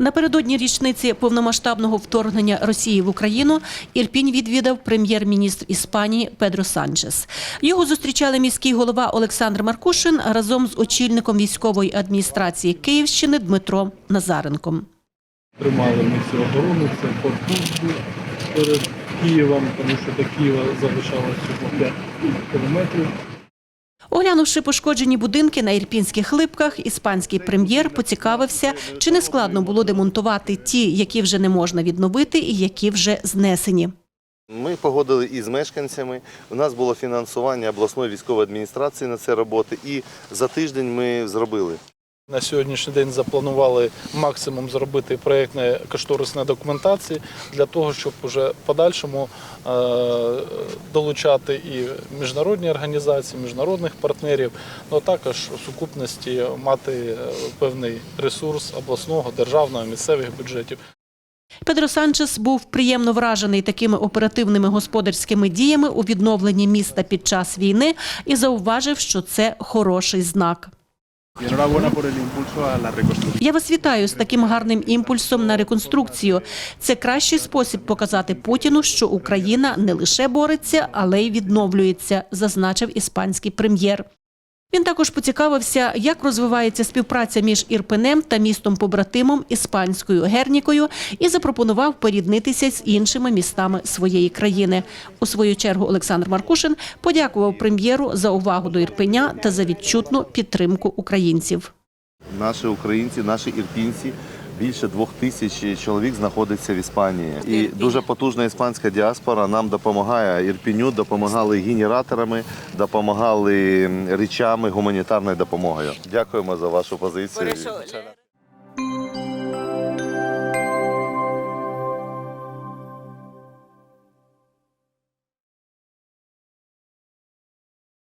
Напередодні річниці повномасштабного вторгнення Росії в Україну Ірпінь відвідав прем'єр-міністр Іспанії Педро Санчес. Його зустрічали міський голова Олександр Маркушин разом з очільником військової адміністрації Київщини Дмитро Назаренком. Тримали ми цю оборону, це форпост перед Києвом, тому що до Києва залишалося всього 5 кілометрів. Оглянувши пошкоджені будинки на ірпінських липках, іспанський прем'єр поцікавився, чи не складно було демонтувати ті, які вже не можна відновити, і які вже знесені. Ми погодили із мешканцями. У нас було фінансування обласної військової адміністрації на це роботи, і за тиждень ми зробили. На сьогоднішній день запланували максимум зробити проєктної кошторисної документації для того, щоб уже подальшому е, долучати і міжнародні організації, міжнародних партнерів, ну а також у сукупності мати е, певний ресурс обласного, державного, місцевих бюджетів. Педро Санчес був приємно вражений такими оперативними господарськими діями у відновленні міста під час війни і зауважив, що це хороший знак. Я вас вітаю з таким гарним імпульсом на реконструкцію. Це кращий спосіб показати Путіну, що Україна не лише бореться, але й відновлюється, зазначив іспанський прем'єр. Він також поцікавився, як розвивається співпраця між Ірпенем та містом побратимом іспанською Гернікою, і запропонував поріднитися з іншими містами своєї країни. У свою чергу Олександр Маркушин подякував прем'єру за увагу до Ірпеня та за відчутну підтримку українців. Наші українці, наші ірпінці. Більше двох тисяч чоловік знаходиться в Іспанії. І дуже потужна іспанська діаспора нам допомагає. Ірпіню допомагали генераторами, допомагали речами, гуманітарною допомогою. Дякуємо за вашу позицію.